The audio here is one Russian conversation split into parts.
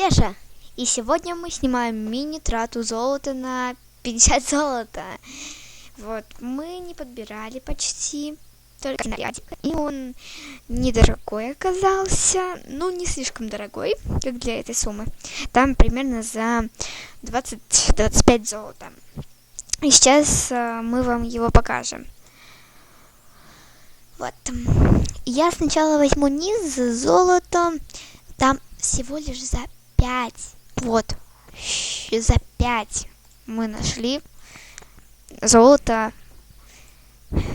Стеша. И сегодня мы снимаем мини-трату золота на 50 золота. Вот, мы не подбирали почти, только нарядик. И он недорогой оказался, ну, не слишком дорогой, как для этой суммы. Там примерно за 20-25 золота. И сейчас э, мы вам его покажем. Вот. Я сначала возьму низ золото. Там всего лишь за 5. Вот. За 5 мы нашли золото.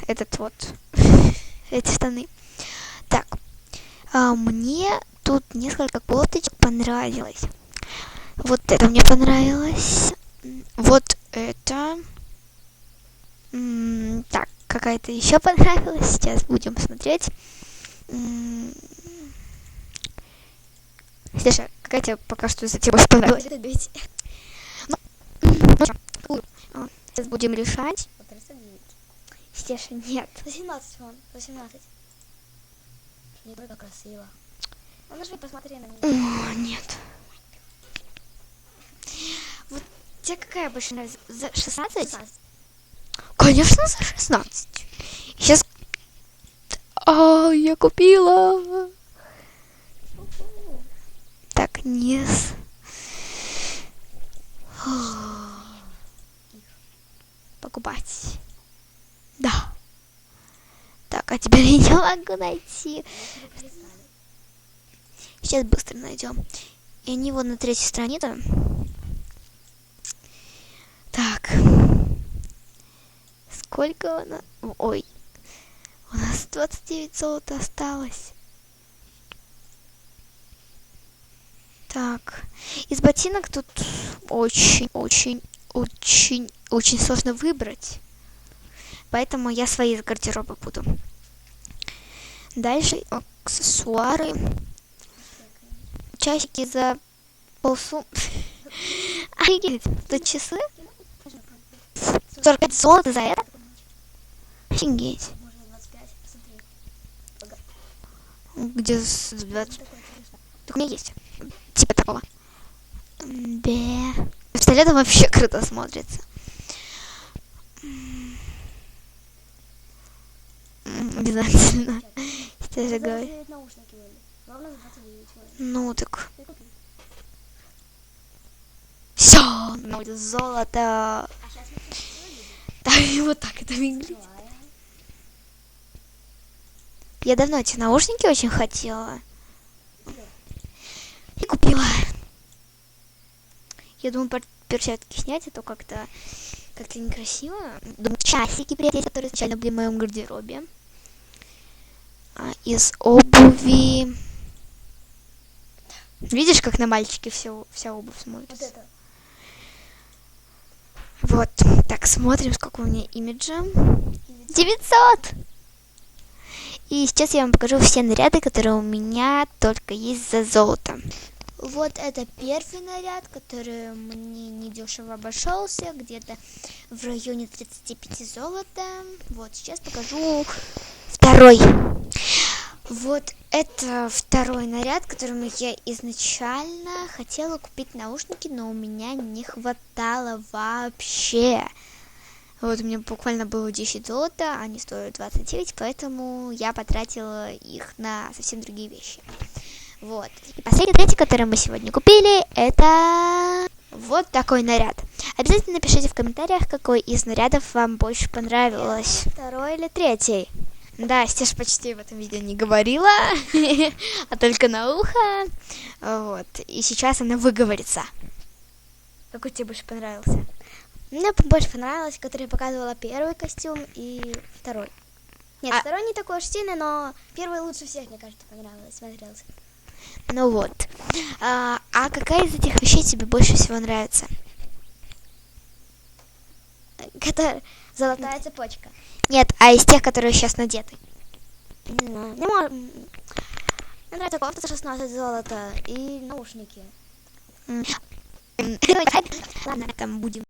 Этот вот. Эти штаны. Так. А мне тут несколько кофточек понравилось. Вот это мне понравилось. Вот это. Так, какая-то еще понравилась. Сейчас будем смотреть. Слушай, тебе пока что за тебя понравилась? Это бить. Ну, ну сейчас будем решать. Стеша, нет. 18 вон, 18. Не только красиво. Ну, нажми, посмотри на меня. О, нет. Вот тебе какая больше нравится? За 16? 16. Конечно, за 16. Сейчас... А, я купила. Так, низ. Покупать. Да. Так, а теперь я не могу найти. Сейчас быстро найдем. И они вот на третьей странице. Так. Сколько у нас? Ой. У нас 29 золота осталось. Так. Из ботинок тут очень, очень, очень, очень сложно выбрать. Поэтому я свои из гардероба буду. Дальше аксессуары. Часики за полсу. Офигеть, тут часы? 45 золота за это? Офигеть. Можно 25, посмотри. Где с 20? Такой, конечно. Так у меня есть. Такого. Бе. Пистолетом вообще круто смотрится. Обязательно. Что же За говорю? 29 наушники были. Главное за 29 вон. Ну так. Все, ну золото. А Так, и вот так это выглядит. Я давно эти наушники очень хотела. И купила. Я думаю, пер- перчатки снять, а то как-то как-то некрасиво. Думаю, часики приятели, которые изначально были в моем гардеробе. А, из обуви. Видишь, как на мальчике все, вся обувь Вот смотрится? это. Вот. Так, смотрим, сколько у меня имиджа. 900! И сейчас я вам покажу все наряды, которые у меня только есть за золото. Вот это первый наряд, который мне недешево обошелся, где-то в районе 35 золота. Вот, сейчас покажу второй. Вот это второй наряд, которым я изначально хотела купить наушники, но у меня не хватало вообще. Вот у меня буквально было 10 золота, они стоят 29, поэтому я потратила их на совсем другие вещи. Вот. И последний третий, который мы сегодня купили, это вот такой наряд. Обязательно напишите в комментариях, какой из нарядов вам больше понравилось. Второй или третий? Да, Стеж почти в этом видео не говорила, а только на ухо. Вот. И сейчас она выговорится. Какой тебе больше понравился? Мне больше понравилось, который показывала первый костюм и второй. Нет, А- второй не такой уж сильный, но первый лучше всех, мне кажется, понравилось, смотрелся. Ну вот. А, а какая из этих вещей тебе больше всего нравится? Который золотая цепочка. Нет, а из тех, которые сейчас надеты. Не знаю. Не мож- м, Мне нравится кофта за 16 золота и наушники. Ладно, там будем